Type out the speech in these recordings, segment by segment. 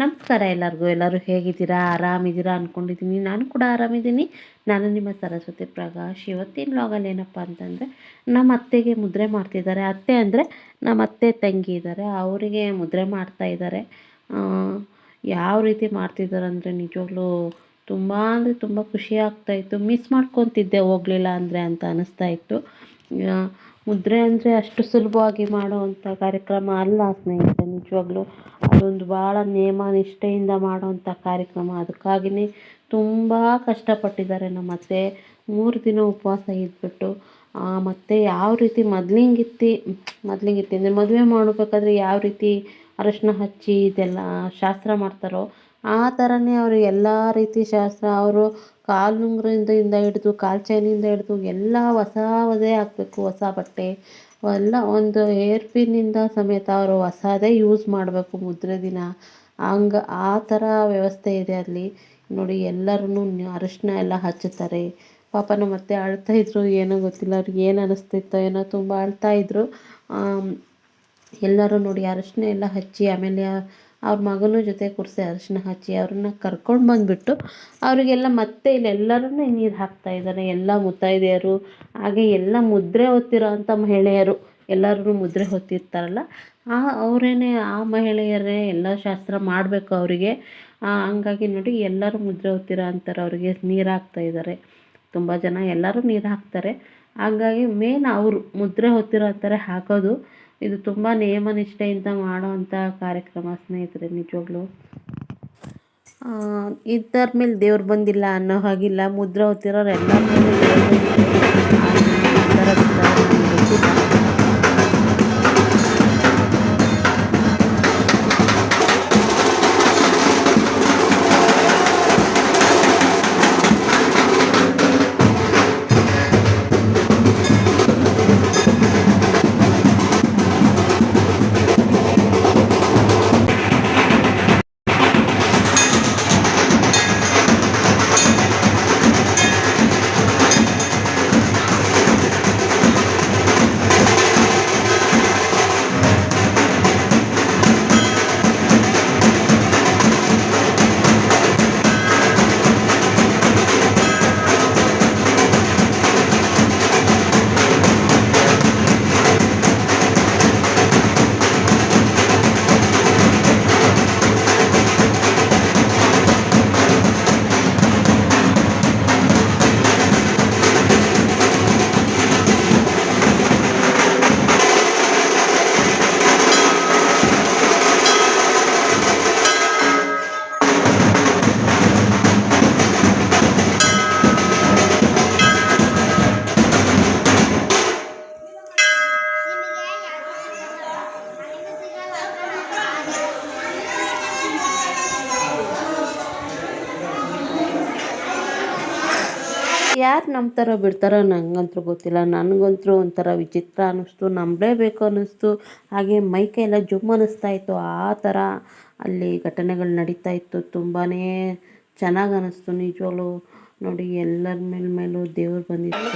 ನಮಸ್ಕಾರ ಎಲ್ಲರಿಗೂ, ಎಲ್ಲರೂ ಹೇಗಿದ್ದೀರಾ? ಆರಾಮಿದ್ದೀರಾ ಅಂದ್ಕೊಂಡಿದ್ದೀನಿ ನಾನು ಕೂಡ ಆರಾಮಿದ್ದೀನಿ. ನಾನು ನಿಮ್ಮ ಸರಸ್ವತಿ ಪ್ರಕಾಶ್. ಇವತ್ತಿನ ಲಾಗಲ್ಲಿ ಏನಪ್ಪ ಅಂತಂದರೆ, ನಮ್ಮ ಅತ್ತೆಗೆ ಮುದ್ರೆ ಮಾಡ್ತಿದ್ದಾರೆ. ಅತ್ತೆ ಅಂದರೆ ನಮ್ಮ ಅತ್ತೆ ತಂಗಿ ಇದ್ದಾರೆ ಅವರಿಗೆ ಮುದ್ರೆ ಮಾಡ್ತಾ ಇದ್ದಾರೆ ಯಾವ ರೀತಿ ಮಾಡ್ತಿದ್ದಾರೆ ಅಂದರೆ ನಿಜವಾಗ್ಲೂ ತುಂಬ ಅಂದರೆ ತುಂಬ ಖುಷಿ ಆಗ್ತಾಯಿತ್ತು ಮಿಸ್ ಮಾಡ್ಕೊತಿದ್ದೆ ಹೋಗಲಿಲ್ಲ ಅಂದರೆ ಅಂತ ಅನ್ನಿಸ್ತಾ ಇತ್ತು. ಮುದ್ರೆ ಅಂದರೆ ಅಷ್ಟು ಸುಲಭವಾಗಿ ಮಾಡುವಂಥ ಕಾರ್ಯಕ್ರಮ ಅಲ್ಲ ಸ್ನೇಹಿತರೆ, ನಿಜವಾಗ್ಲೂ ಅದೊಂದು ಭಾಳ ನೇಮ ನಿಷ್ಠೆಯಿಂದ ಮಾಡುವಂಥ ಕಾರ್ಯಕ್ರಮ. ಅದಕ್ಕಾಗಿಯೇ ತುಂಬ ಕಷ್ಟಪಟ್ಟಿದ್ದಾರೆ ನಮ್ಮ ಅತ್ತೆ. ಮೂರು ದಿನ ಉಪವಾಸ ಇದ್ಬಿಟ್ಟು ಮತ್ತು ಯಾವ ರೀತಿ ಮೊದ್ಲಿಂಗಿತ್ತಿ ಮೊದ್ಲಿಂಗಿತ್ತಿ ಅಂದರೆ ಮದುವೆ ಮಾಡಬೇಕಾದ್ರೆ ಯಾವ ರೀತಿ ಅರಶಿನ ಹಚ್ಚಿ ಇದೆಲ್ಲ ಶಾಸ್ತ್ರ ಮಾಡ್ತಾರೋ ಆ ಥರನೇ ಅವರು ಎಲ್ಲ ರೀತಿ ಶಾಸ್ತ್ರ, ಅವರು ಕಾಲುಂಗುರದಿಂದ ಹಿಡಿದು, ಕಾಲು ಚೈನಿಂದ ಹಿಡಿದು ಎಲ್ಲ ಹೊಸ ಹೊಸದೇ ಹಾಕಬೇಕು ಹೊಸ ಬಟ್ಟೆ. ಎಲ್ಲ ಒಂದು ಹೇರ್ ಪಿನ್ನಿಂದ ಸಮೇತ ಅವರು ಹೊಸದೇ ಯೂಸ್ ಮಾಡಬೇಕು ಮುದ್ರೆ ದಿನ. ಹಂಗೆ ಆ ಥರ ವ್ಯವಸ್ಥೆ ಇದೆ ಅಲ್ಲಿ. ನೋಡಿ ಎಲ್ಲರೂ ಅರಶಿನ ಎಲ್ಲ ಹಚ್ಚುತ್ತಾರೆ. ಪಾಪ ನಮ್ಮ ಅಳ್ತಾ ಅಳ್ತಾಯಿದ್ರು ಏನೋ ಗೊತ್ತಿಲ್ಲ ಅವ್ರಿಗೆ ಏನು ಅನ್ನಿಸ್ತಿತ್ತೋ ಏನೋ ತುಂಬ ಅಳ್ತಾಯಿದ್ರು ಎಲ್ಲರೂ ನೋಡಿ ಅರಶಿನ ಎಲ್ಲ ಹಚ್ಚಿ ಆಮೇಲೆ ಅವ್ರ ಮಗನ ಜೊತೆ ಕೂರಿಸಿ ಅರಿಶಿನ ಹಚ್ಚಿ ಅವ್ರನ್ನ ಕರ್ಕೊಂಡು ಬಂದುಬಿಟ್ಟು ಅವರಿಗೆಲ್ಲ ಮತ್ತೆ ಇಲ್ಲೆಲ್ಲರೂ ನೀರು ಹಾಕ್ತಾ ಇದ್ದಾರೆ ಎಲ್ಲ ಮುತ್ತೈದೆಯರು ಹಾಗೆ ಎಲ್ಲ ಮುದ್ರೆ ಹೊತ್ತಿರೋ ಅಂಥ ಮಹಿಳೆಯರು. ಎಲ್ಲರೂ ಮುದ್ರೆ ಹೊತ್ತಿರ್ತಾರಲ್ಲ. ಆ ಅವರೇನೆ, ಆ ಮಹಿಳೆಯರೇ ಎಲ್ಲ ಶಾಸ್ತ್ರ ಮಾಡಬೇಕು ಅವರಿಗೆ. ಹಂಗಾಗಿ ನೋಡಿ ಎಲ್ಲರೂ ಮುದ್ರೆ ಹೊತ್ತಿರೋ ಅಂತಾರೆ ಅವರಿಗೆ ನೀರು ಹಾಕ್ತಾ ಇದ್ದಾರೆ ತುಂಬ ಜನ ಎಲ್ಲರೂ ನೀರು ಹಾಕ್ತಾರೆ. ಹಾಗಾಗಿ ಮೇನ್ ಅವರು ಮುದ್ರೆ ಹೊತ್ತಿರೋ ಅಂತಾರೆ ಹಾಕೋದು. ಇದು ತುಂಬ ನಿಯಮ ನಿಷ್ಠೆಯಿಂದ ಮಾಡೋವಂಥ ಕಾರ್ಯಕ್ರಮ ಸ್ನೇಹಿತರೆ, ನಿಜವಾಗ್ಲೂ. ಇದರ ಮೇಲೆ ದೇವ್ರು ಬಂದಿಲ್ಲ ಅನ್ನೋ ಹಾಗಿಲ್ಲ, ಮುದ್ರೆ ಹೊತ್ತಿರೋರು ಎಲ್ಲರ ಯಾರು ಬಿಡ್ತಾರೆ ಬಿಡ್ತಾರೋ ನನಗಂತೂ ಗೊತ್ತಿಲ್ಲ. ನನಗಂತೂ ಒಂಥರ ವಿಚಿತ್ರ ಅನ್ನಿಸ್ತು ನಂಬಲೇಬೇಕು ಅನ್ನಿಸ್ತು ಹಾಗೆ ಮೈ ಕೈ ಎಲ್ಲ ಜುಮ್ ಅನ್ನಿಸ್ತಾ ಇತ್ತು. ಆ ಥರ ಅಲ್ಲಿ ಘಟನೆಗಳು ನಡೀತಾ ಇತ್ತು. ತುಂಬಾ ಚೆನ್ನಾಗಿ ಅನ್ನಿಸ್ತು ನಿಜವಾಗ್ಲೂ. ನೋಡಿ, ಎಲ್ಲರ ಮೇಲೆ ಮೇಲೂ ದೇವ್ರು ಬಂದಿತ್ತು.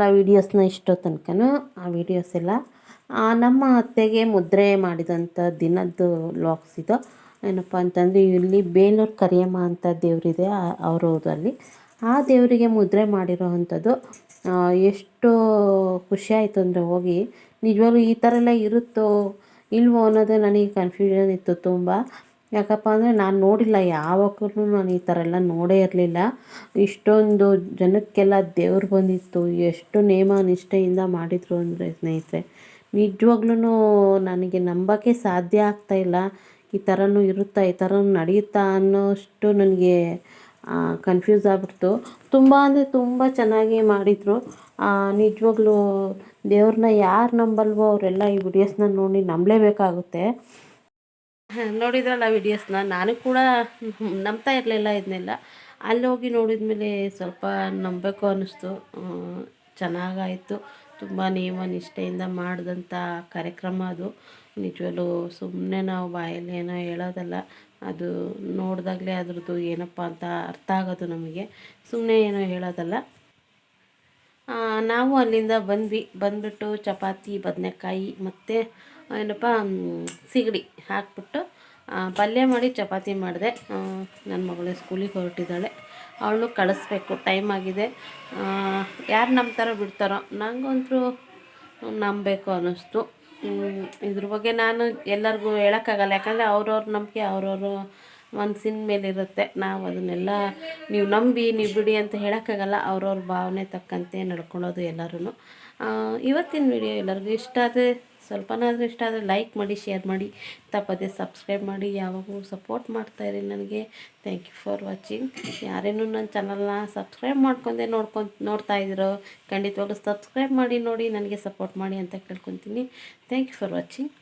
ನೋಡಿದ್ರಲ್ಲ ವೀಡಿಯೋಸ್ನ ಇಷ್ಟೋ ತನಕನೂ ಆ ವೀಡಿಯೋಸ್ ಎಲ್ಲ ನಮ್ಮ ಅತ್ತೆಗೆ ಮುದ್ರೆ ಮಾಡಿದಂಥ ದಿನದ್ದು ಲಾಕ್ಸ್ ಇದು. ಏನಪ್ಪ ಅಂತಂದರೆ, ಇಲ್ಲಿ ಬೇಲೂರು ಕರಿಯಮ್ಮ ಅಂತ ದೇವರಿದೆ ಊರಲ್ಲಿ. ಆ ದೇವರಿಗೆ ಮುದ್ರೆ ಮಾಡಿರೋ ಅಂಥದ್ದು ಎಷ್ಟು ಖುಷಿ ಆಯಿತು ಅಂದರೆ ಹೋಗಿ, ನಿಜವಾಗ್ಲೂ ಈ ಥರ ಎಲ್ಲ ಇರುತ್ತೋ ಇಲ್ವೋ ಅನ್ನೋದು ನನಗೆ ಕನ್ಫ್ಯೂಷನ್ ಇತ್ತು ತುಂಬ. ಯಾಕಪ್ಪ ಅಂದರೆ ನಾನು ನೋಡಿಲ್ಲ, ಯಾವಾಗ್ಲೂ ನಾನು ಈ ಥರ ಎಲ್ಲ ನೋಡೇ ಇರಲಿಲ್ಲ. ಇಷ್ಟೊಂದು ಜನಕ್ಕೆಲ್ಲ ದೇವ್ರು ಬಂದಿತ್ತು, ಎಷ್ಟು ನೇಮ ನಿಷ್ಠೆಯಿಂದ ಮಾಡಿದರು ಅಂದರೆ ಸ್ನೇಹಿತರೆ. ನಿಜವಾಗ್ಲೂ ನನಗೆ ನಂಬೋಕ್ಕೆ ಸಾಧ್ಯ ಆಗ್ತಾಯಿಲ್ಲ ಈ ಥರನೂ ಇರುತ್ತಾ, ಈ ಥರ ನಡೆಯುತ್ತಾ ಅನ್ನೋಷ್ಟು ನನಗೆ ಕನ್ಫ್ಯೂಸ್ ಆಗ್ಬಿಡ್ತು. ತುಂಬ ಅಂದರೆ ತುಂಬ ಚೆನ್ನಾಗಿ ಮಾಡಿದರು. ನಿಜವಾಗ್ಲೂ ದೇವ್ರನ್ನ ಯಾರು ನಂಬಲ್ವೋ ಅವರೆಲ್ಲ ಈ ವಿಡಿಯೋಸ್ನ ನೋಡಿ ನಂಬಲೇಬೇಕಾಗುತ್ತೆ. ನೋಡಿದ್ರಲ್ಲ ವಿಡಿಯೋಸ್ನ ನಾನು ಕೂಡ ನಂಬ್ತಾ ಇರಲಿಲ್ಲ ಇದನ್ನೆಲ್ಲ ಅಲ್ಲಿ ಹೋಗಿ ನೋಡಿದ ಮೇಲೆ ಸ್ವಲ್ಪ ನಂಬಬೇಕು ಅನ್ನಿಸ್ತು. ಚೆನ್ನಾಗಾಯಿತು. ತುಂಬ ನಿಯಮ ನಿಷ್ಠೆಯಿಂದ ಮಾಡಿದಂಥ ಕಾರ್ಯಕ್ರಮ ಅದು. ನಿಜವಲ್ಲೂ ಸುಮ್ಮನೆ ನಾವು ಬಾಯಲ್ಲಿ ಏನೋ ಹೇಳೋದಲ್ಲ. ಅದು ನೋಡಿದಾಗಲೇ ಅದ್ರದ್ದು ಏನಪ್ಪ ಅಂತ ಅರ್ಥ ಆಗೋದು ನಮಗೆ. ಸುಮ್ಮನೆ ಏನೋ ಹೇಳೋದಲ್ಲ. ನಾವು ಅಲ್ಲಿಂದ ಬಂದ್ವಿ. ಬಂದ್ಬಿಟ್ಟು ಚಪಾತಿ, ಬದನೆಕಾಯಿ ಮತ್ತು ಏನಪ್ಪ ಸಿಗಡಿ ಹಾಕ್ಬಿಟ್ಟು ಪಲ್ಯ ಮಾಡಿ ಚಪಾತಿ ಮಾಡಿದೆ. ನನ್ನ ಮಗಳು ಸ್ಕೂಲಿಗೆ ಹೊರಟಿದ್ದಾಳೆ. ಅವಳು ಕಳಿಸ್ಬೇಕು, ಟೈಮ್ ಆಗಿದೆ. ಯಾರು ನಂಬ್ತಾರೋ ಬಿಡ್ತಾರೋ? ನನಗಂತೂ ನಂಬಬೇಕು ಅನ್ನಿಸ್ತು. ಇದ್ರ ಬಗ್ಗೆ ನಾನು ಎಲ್ಲರಿಗೂ ಹೇಳೋಕ್ಕಾಗಲ್ಲ. ಯಾಕಂದರೆ ಅವ್ರವ್ರ ನಂಬಿಕೆ, ಅವ್ರವ್ರ ಮನಸ್ಸಿನ ಮೇಲಿರುತ್ತೆ. ನಾವು ಅದನ್ನೆಲ್ಲ ನೀವು ನಂಬಿ, ನೀವು ಬಿಡಿ ಅಂತ ಹೇಳೋಕ್ಕಾಗಲ್ಲ. ಅವ್ರವ್ರ ಭಾವನೆ ತಕ್ಕಂತೆ ನಡ್ಕೊಳ್ಳೋದು ಎಲ್ಲರೂ ಇವತ್ತಿನ ವಿಡಿಯೋ ಎಲ್ಲರಿಗೂ ಇಷ್ಟ ಆದರೆ ಸ್ವಲ್ಪನಾದರೂ ಇಷ್ಟ ಆದರೆ ಲೈಕ್ ಮಾಡಿ ಶೇರ್ ಮಾಡಿ. ತಪ್ಪದೆ ಸಬ್ಸ್ಕ್ರೈಬ್ ಮಾಡಿ. ಯಾವಾಗಲೂ ಸಪೋರ್ಟ್ ಮಾಡ್ತಾಯಿರಿ ನನಗೆ. ಥ್ಯಾಂಕ್ ಯು ಫಾರ್ ವಾಚಿಂಗ್ ಯಾರೇನು ನನ್ನ ಚಾನಲ್ನ ಸಬ್ಸ್ಕ್ರೈಬ್ ಮಾಡ್ಕೊಂಡೆ ನೋಡ್ಕೊಂಡು, ನೋಡ್ತಾ ಇದ್ದೀರೋ ಖಂಡಿತವಾಗ್ಲೂ ಸಬ್ಸ್ಕ್ರೈಬ್ ಮಾಡಿ, ನೋಡಿ, ನನಗೆ ಸಪೋರ್ಟ್ ಮಾಡಿ ಅಂತ ಕೇಳ್ಕೊತೀನಿ. Thank you for watching